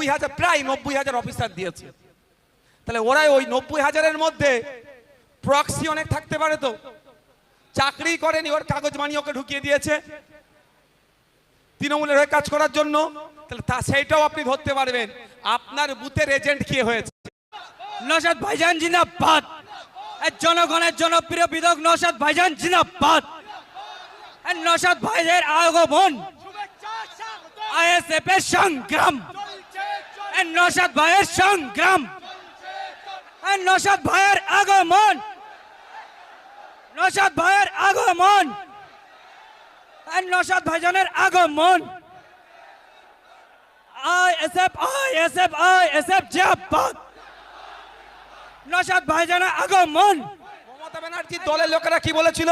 নব্বই হাজার প্রায় নব্বই হাজার অফিসার দিয়েছে। তাহলে ওরাই ওই নব্বই হাজারের মধ্যে প্রক্সি অনেক থাকতে পারে তো। চাকরি করেনি ওর কাগজ মানি ওকে ঢুকিয়ে দিয়েছে। তৃণমূলের হয়ে কাজ করার জন্য। তাহলে তা সেইটাও আপনি ধরতে পারবেন। আপনার বুথের এজেন্ট কে হয়েছে? নসাদ ভাইজান জিন্দাবাদ। এই জনগণের জনপ্রিয় বিধায়ক নসাদ ভাইজান জিন্দাবাদ। এই নসাদ ভাইদের আগমন। আইএসএফ এর সংগ্রাম। নসাদ ভাইয়ের সংগ্রাম। ভাইয়ের আগমন। নসাদ ভাইয়ের আগমন। নসাদ ভাইজানের আগমন। আইএসএফ আইএসএফ আইএসএফ জিন্দাবাদ নসাদ ভাইজানের আগমন। মমতা ব্যানার্জির দলের লোকেরা কি বলেছিল?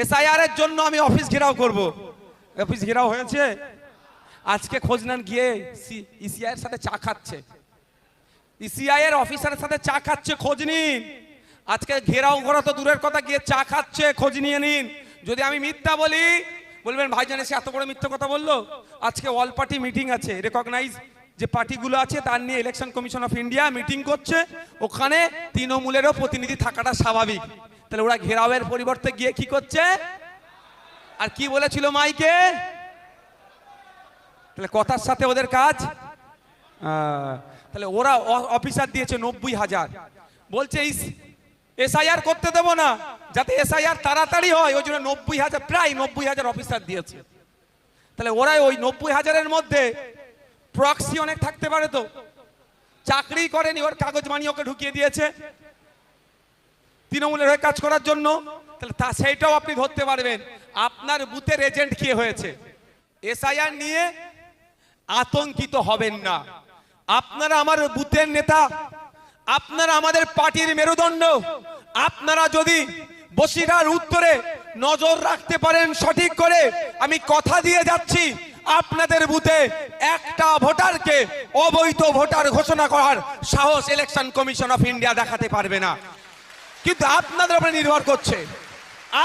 এর জন্য আমি অফিস ঘেরাও করব। অফিস ঘেরাও হয়েছে? আজকে খোঁজ নেন গিয়ে ইসিআই এর সাথে চা খাচ্ছে। ইসিআই এর অফিসারের সাথে চা খাচ্ছে, খোঁজ নিন। আজকে ঘেরাও করা তো দূরের কথা, গিয়ে চা খাচ্ছে, খোঁজ নিয়ে নিন। যদি আমি মিথ্যা বলি, বলবেন, ভাইজান এসে এত বড় মিথ্যা কথা বলল? আজকে অল পার্টি মিটিং আছে রেকগনাইজ যে পার্টিগুলো আছে, তার নিয়ে election commission of India meeting করছে। ওখানে তৃণমূলেরও প্রতিনিধি থাকাটা স্বাভাবিক। তাহলে ওরা ঘেরাওয়ের পরিবর্তে গিয়ে কি করছে? আর কি বলেছিল মাইকে? তাহলে কথার সাথে ওদের কাজ? তাহলে ওরা অফিসার দিয়েছে নব্বই হাজার। বলছে এসআইআর করতে দেবো না, যাতে এসআইআর তাড়াতাড়ি হয়। ওই জন্য নব্বই হাজার, প্রায় নব্বই হাজার অফিসার দিয়েছে। তাহলে ওরাই ওই নব্বই হাজারের মধ্যে প্রক্সি অনেক থাকতে পারে তো। চাকরি করেনি, ওর কাগজ মানি ওকে ঢুকিয়ে দিয়েছে। তৃণমূলের হয়ে কাজ করার জন্য। তাহলে তা, সেইটাও আপনি ধরতে পারবেন। আপনার বুথের এজেন্ট কে হয়েছে। এসআইআর নিয়ে আতঙ্কিত হবেন না। আপনারা আমার বুথের নেতা, আপনারা আমাদের পার্টির মেরুদণ্ড, আপনারা যদি বসিরার উত্তরে নজর রাখতে পারেন সঠিক করে, আমি কথা দিয়ে যাচ্ছি, আপনাদের বুথে একটা ভোটারকে অবৈধ ভোটার ঘোষণা করার সাহস ইলেকশন কমিশন অফ ইন্ডিয়া দেখাতে পারবে না। কিন্তু আপনাদের উপরে নির্ভর করছে।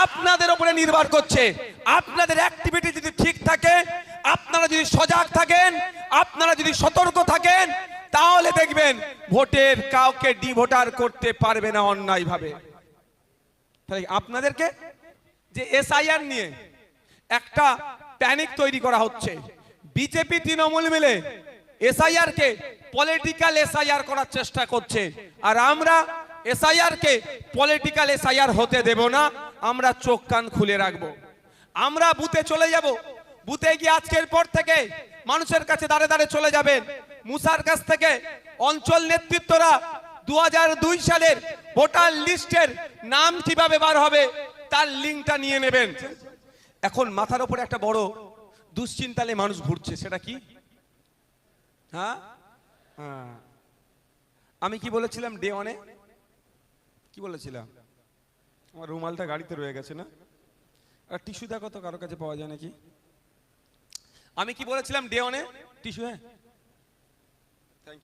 আপনাদের উপরে নির্ভর করছে। আপনাদের অ্যাক্টিভিটি যদি ঠিক থাকে আপনারা যদি সজাগ থাকেন, আপনারা যদি সতর্ক থাকেন, তাহলে দেখবেন ভোটের কাউকে ডিভোটার করতে পারবে না অন্যায়ভাবে। তাহলে আপনাদেরকে যে এসআইআর নিয়ে একটা প্যানিক তৈরি করা হচ্ছে, বিজেপি, তৃণমূল মিলে এসআইআর কে পলিটিক্যাল এসআইআর করার চেষ্টা করছে, আর আমরা এসআইআর কে পলিটিক্যাল এসআইআর হতে দেব না, আমরা চোখ কান খুলে রাখব। আমরা বুথে চলে যাব বুথে গিয়ে আজকের পর থেকে মানুষের কাছে দাঁড়ে দাঁড়ে চলে যাবেন। মুসার কাছ থেকে অঞ্চল নেতৃত্বরা দু দুই সালের ভোটার লিস্টের নাম কীভাবে বার হবে তার লিঙ্কটা নিয়ে নেবেন। এখন মাথার উপরে একটা বড় দুশ্চিন্তালে মানুষ ঘুরছে, সেটা কি? হ্যাঁ? হ্যাঁ। আমি কি বলেছিলাম ডে ওয়ানে কি বলেছিলাম? আমার রুমালটা গাড়িতে রয়ে গেছে না? আর টিস্যু দেখো তো কারও কাছে পাওয়া যায় নাকি? আমি কি বলেছিলাম ডে অনে টিস্যু হ্যাঁ।